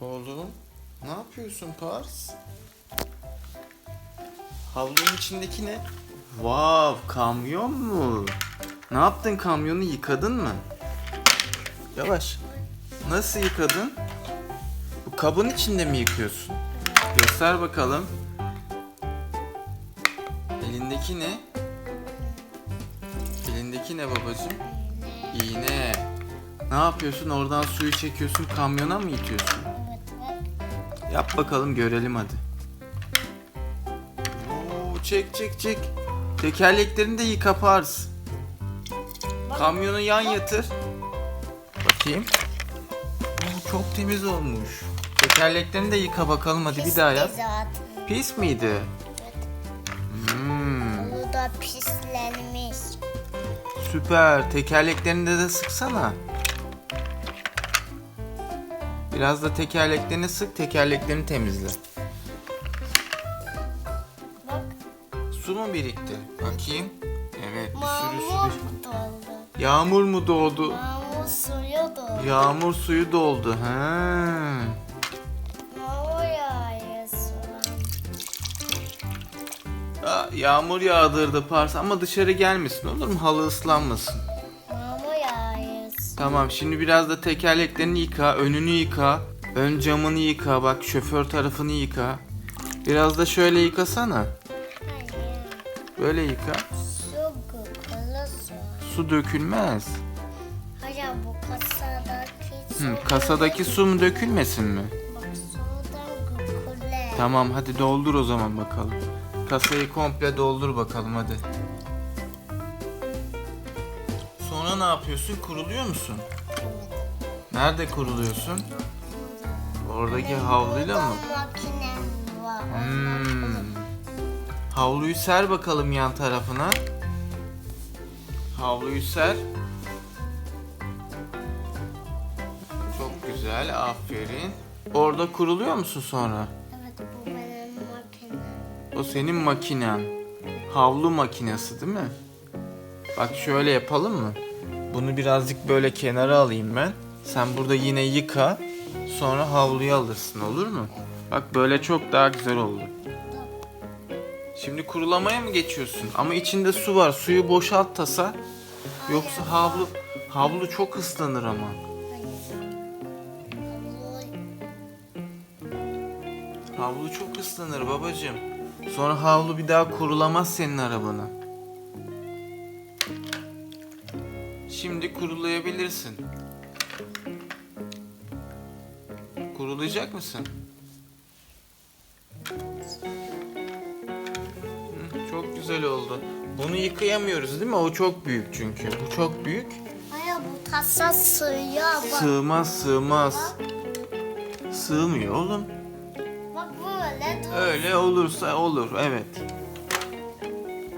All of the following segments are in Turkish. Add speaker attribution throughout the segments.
Speaker 1: Oğlum ne yapıyorsun Pars? Havlunun içindeki ne? Vav kamyon mu? Ne yaptın kamyonu yıkadın mı? Yavaş. Nasıl yıkadın? Bu kabın içinde mi yıkıyorsun? Göster bakalım. Elindeki ne? Elindeki ne babacığım? İğne. Ne yapıyorsun? Oradan suyu çekiyorsun, kamyona mı itiyorsun? Yap bakalım görelim hadi. Oo, çek çek çek. Tekerleklerini de yıka Pars. Kamyonu yan yatır. Bakayım. Oo, çok temiz olmuş. Tekerleklerini de yıka bakalım hadi bir daha yap.
Speaker 2: Pis de zaten.
Speaker 1: Pis miydi?
Speaker 2: Evet.
Speaker 1: Hmm,
Speaker 2: Bu da pislenmiş.
Speaker 1: süper. Tekerleklerini de sıksana. Biraz da tekerleklerini sık, tekerleklerini temizle.
Speaker 2: Bak.
Speaker 1: Su mu birikti? Bakayım. Evet bir sürü su
Speaker 2: Mağmur
Speaker 1: bir-
Speaker 2: doldu.
Speaker 1: Yağmur mu doğdu?
Speaker 2: Mağmur suyu doldu.
Speaker 1: Yağmur suyu doldu. Ha.
Speaker 2: Mağmur yağıyor su.
Speaker 1: Aa, yağmur yağdırdı Pars ama dışarı gelmesin olur mu? Halı ıslanmasın. Tamam şimdi biraz da tekerleklerini yıka, önünü yıka. Ön camını yıka, bak şoför tarafını yıka. Biraz da şöyle yıkasana. Böyle yıka.
Speaker 2: Su kıkılı su.
Speaker 1: Dökülmez.
Speaker 2: Hayır bu kasadaki su.
Speaker 1: Hı, kasadaki su mu dökülmesin mi?
Speaker 2: Bak sudan kıkılı.
Speaker 1: Tamam hadi doldur o zaman bakalım. Kasayı komple doldur bakalım hadi. Ne yapıyorsun? Kuruluyor musun? Nerede kuruluyorsun? Oradaki havluyla mı?
Speaker 2: Makinem var.
Speaker 1: Hmm. Havluyu ser bakalım yan tarafına. Havluyu ser. Çok güzel, aferin. Orada kuruluyor musun sonra?
Speaker 2: Evet bu benim makinem.
Speaker 1: O senin makinen. Havlu makinesi değil mi? Bak şöyle yapalım mı? Bunu birazcık böyle kenara alayım ben. Sen burada yine yıka. Sonra havluyu alırsın olur mu? Bak böyle çok daha güzel oldu. Şimdi kurulamaya mı geçiyorsun? Ama içinde su var. Suyu boşalt tasa. Yoksa havlu havlu çok ıslanır ama. Havlu çok ıslanır babacığım. Sonra havlu bir daha kurulamaz senin arabana. Şimdi kurulayabilirsin. Kurulayacak mısın? Hı, Çok güzel oldu. Bunu yıkayamıyoruz değil mi? O çok büyük çünkü. Bu çok büyük.
Speaker 2: Hayır bu tasa sığıyor bak.
Speaker 1: Sığmaz sığmaz. Sığmıyor oğlum.
Speaker 2: Bak böyle dur.
Speaker 1: Öyle olursa olur evet.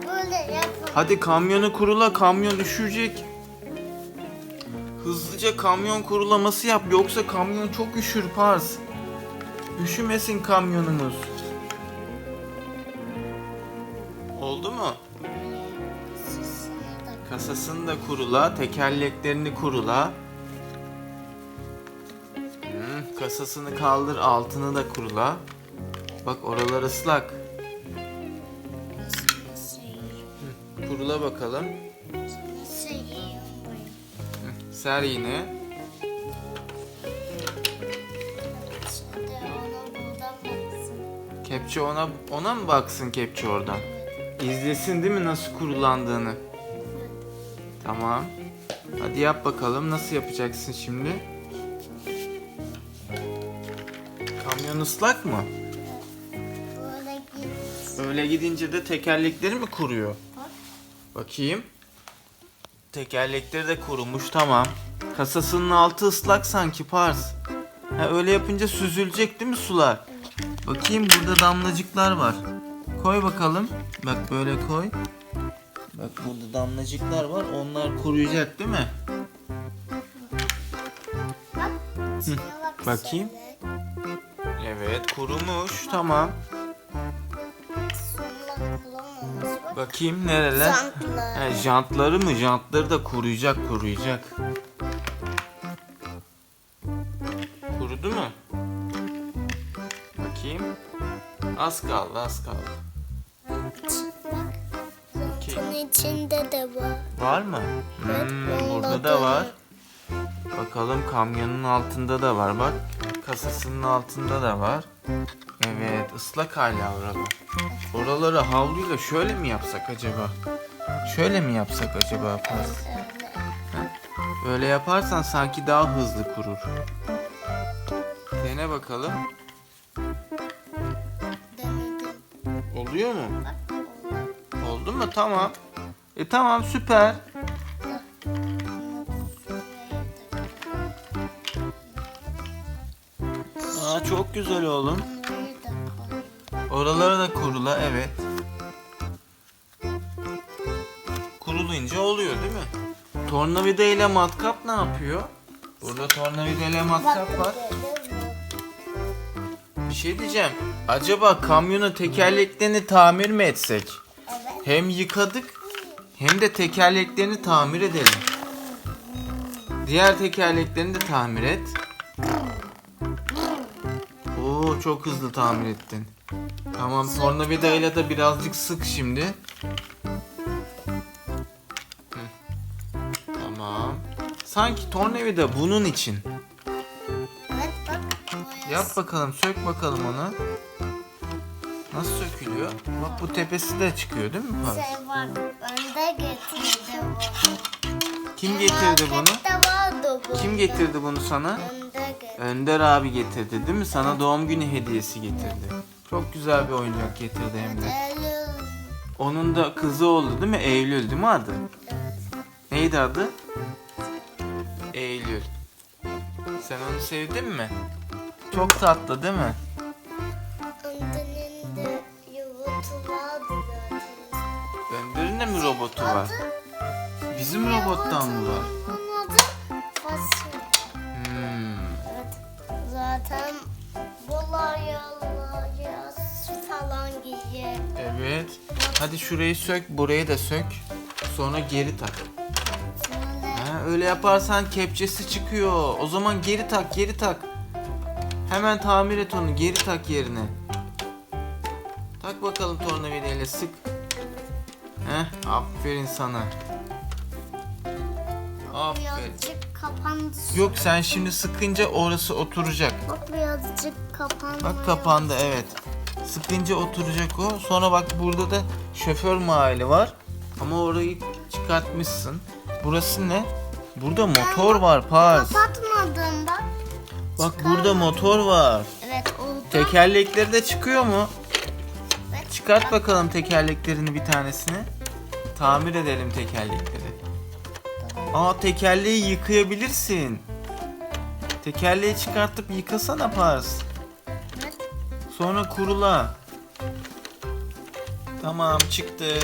Speaker 2: Böyle yapın.
Speaker 1: Hadi kamyonu kurula kamyon üşüyecek. Hızlıca kamyon kurulaması yap yoksa kamyon çok üşür Pars. Üşümesin kamyonumuz. Oldu mu? Kasasını da kurula, tekerleklerini kurula. Hmm, kasasını kaldır, altını da kurula. Bak oralar ıslak. Kurula bakalım. Ser yine.
Speaker 2: Şimdi onu buradan baksın.
Speaker 1: Kepçe ona ona mı baksın kepçe oradan? İzlesin değil mi nasıl kurulandığını? Tamam. Hadi yap bakalım nasıl yapacaksın şimdi? Kamyon ıslak mı?
Speaker 2: Böyle git.
Speaker 1: Öyle gidince de tekerlekleri mi kuruyor? Bakayım. Tekerlekleri de kurumuş tamam. Kasasının altı ıslak sanki Pars. Ha, öyle yapınca süzülecek değil mi sular? Bakayım burada damlacıklar var. Koy bakalım. Bak böyle koy. Bak burada damlacıklar var. Onlar kuruyacak değil mi?
Speaker 2: Bak
Speaker 1: bakayım. Evet kurumuş tamam. Bakayım nereler?
Speaker 2: Jantlar.
Speaker 1: He, jantları mı? Jantları da kuruyacak kuruyacak. Kurudu mu? Bakayım. Az kaldı az kaldı.
Speaker 2: Bunun içinde de var.
Speaker 1: Var mı? Hmm, burada da var. Bakalım kamyonun altında da var bak. Kasasının altında da var. Evet ıslak hala oralar. Oraları havluyla şöyle mi yapsak acaba? Şöyle mi yapsak acaba Pars? Böyle yaparsan sanki daha hızlı kurur. Dene bakalım. Oluyor mu?
Speaker 2: Oldu
Speaker 1: mu? Tamam. E tamam süper. Çok güzel oğlum. Oralara da kurula evet. Kurulayınca oluyor değil mi? Tornavida ile matkap ne yapıyor? Burada tornavida ile matkap var. Bir şey diyeceğim. Acaba kamyonun tekerleklerini tamir mi etsek?
Speaker 2: Evet.
Speaker 1: Hem yıkadık hem de tekerleklerini tamir edelim. Diğer tekerleklerini de tamir et. Çok hızlı tamir ettin. Tamam tornavidayla da birazcık sık şimdi. Hı. Tamam. Sanki tornavida bunun için.
Speaker 2: Evet bak.
Speaker 1: Yap bakalım sök bakalım onu. Nasıl sökülüyor? Bak bu tepesi de çıkıyor değil mi? Pars?
Speaker 2: Şey var. Önde getirdi bu.
Speaker 1: Kim getirdi bunu? Kim getirdi bunu sana? Önder abi getirdi değil mi? Sana doğum günü hediyesi getirdi. Çok güzel bir oyuncak getirdi hem de.
Speaker 2: Eylül.
Speaker 1: Onun da kızı oldu değil mi? Eylül değil mi adı?
Speaker 2: Evet.
Speaker 1: Neydi adı? Eylül. Sen onu sevdin mi? Çok tatlı değil mi?
Speaker 2: Öndenin de vardı zaten.
Speaker 1: Önder'in de mi robotu var? Bizim robottan mı var? Hadi şurayı sök, burayı da sök. Sonra geri tak. Ha, öyle yaparsan kepçesi çıkıyor. O zaman geri tak, geri tak. Hemen tamir et onu, geri tak yerine. Tak bakalım tornavidayla sık. Heh, aferin sana. Aferin.
Speaker 2: Birazcık kapandı.
Speaker 1: Yok sen şimdi sıkınca orası oturacak.
Speaker 2: Bak birazcık kapandı.
Speaker 1: Bak kapandı evet. Sıkınca oturacak o. Sonra bak burada da şoför mahalli var. Ama orayı çıkartmışsın. Burası ne? Burada motor var Pars.
Speaker 2: Kapatmadım bak.
Speaker 1: Bak burada motor var.
Speaker 2: Evet oldu.
Speaker 1: Tekerlekleri de çıkıyor mu?
Speaker 2: Evet.
Speaker 1: Çıkart bakalım tekerleklerini bir tanesini. Tamir edelim tekerlekleri. Aa tekerleği yıkayabilirsin. Tekerleği çıkartıp yıkasana Pars. Sonra kurula. Tamam çıktı.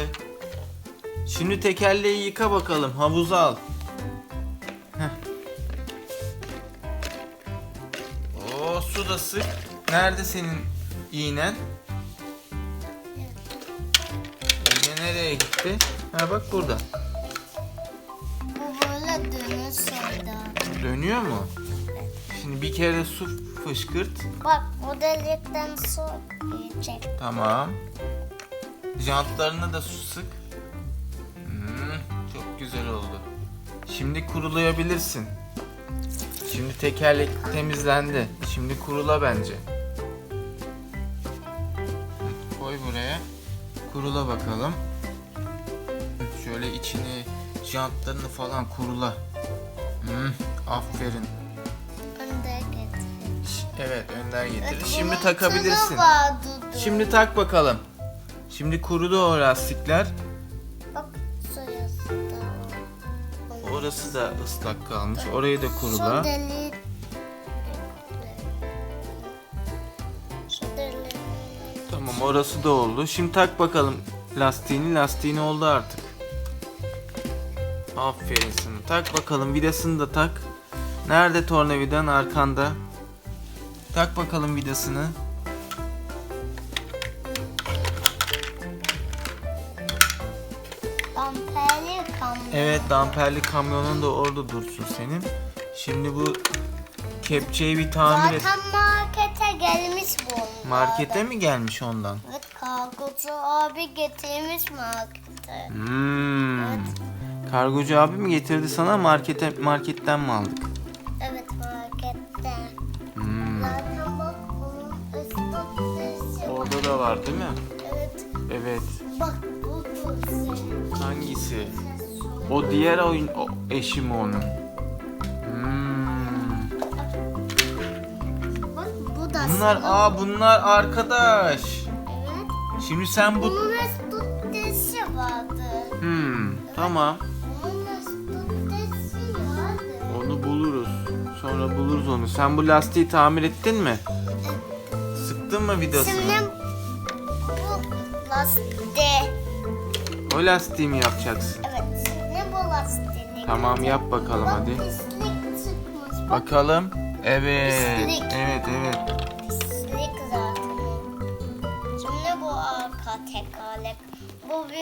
Speaker 1: Şimdi tekerleği yıka bakalım. Havuza al. Heh. Oo su da sık. Nerede senin iğnen? İğne nereye gitti? Ha bak burada.
Speaker 2: Bu böyle dönüyor sonra.
Speaker 1: Dönüyor mu? Şimdi bir kere su fışkırt.
Speaker 2: Bak o delikten su yiyecek.
Speaker 1: Tamam. Jantlarına da su sık. Hmm, çok güzel oldu. Şimdi kurulayabilirsin. Şimdi tekerlek temizlendi. Şimdi kurula bence. Koy buraya. Kurula bakalım. Şöyle içini, jantlarını falan kurula. Hmm, aferin. Evet, önder getir.
Speaker 2: Evet,
Speaker 1: Şimdi
Speaker 2: bunun
Speaker 1: takabilirsin.
Speaker 2: vardı.
Speaker 1: Şimdi tak bakalım. Şimdi kurudu o lastikler.
Speaker 2: Bak sırası da var.
Speaker 1: Orası da ıslak kalmış. Orayı da kurula.
Speaker 2: Şu.
Speaker 1: Tamam orası da oldu. Şimdi tak bakalım lastiğini. Lastiğini oldu artık. Aferin sana. Tak bakalım vidasını da tak. Nerede tornavidan? Arkanda. Tak bakalım vidasını.
Speaker 2: Damperli kamyon.
Speaker 1: Evet damperli kamyonun da orada dursun senin. Şimdi bu kepçeyi bir tamir et.
Speaker 2: Zaten markete gelmiş bu.
Speaker 1: Markete mi gelmiş ondan?
Speaker 2: Evet kargocu abi getirmiş markete.
Speaker 1: Hmm. Kargocu abi mi getirdi sana markete marketten mi aldık? Var değil mi?
Speaker 2: Evet.
Speaker 1: Evet.
Speaker 2: Bak bu kursi.
Speaker 1: Hangisi? O diğer oyun o, eşi mi onun? Hmm.
Speaker 2: Bak bu da
Speaker 1: Bunlar aa bunlar arkadaş.
Speaker 2: Evet.
Speaker 1: Şimdi sen bu
Speaker 2: Bunun vardı.
Speaker 1: Hmm, tamam.
Speaker 2: Bunun vardı.
Speaker 1: Onu buluruz. Sonra buluruz onu. Sen bu lastiği tamir ettin mi? Sıktın mı vidasını?
Speaker 2: Şimdi bu lastiği.
Speaker 1: O lastiği mi yapacaksın?
Speaker 2: Evet şimdi bu lastiğini.
Speaker 1: Tamam yap bakalım
Speaker 2: Bak
Speaker 1: hadi.
Speaker 2: pislik çıkmış. Bak
Speaker 1: Bakalım. Evet.
Speaker 2: Pislik.
Speaker 1: Evet evet.
Speaker 2: pislik zaten. Şimdi bu arka bir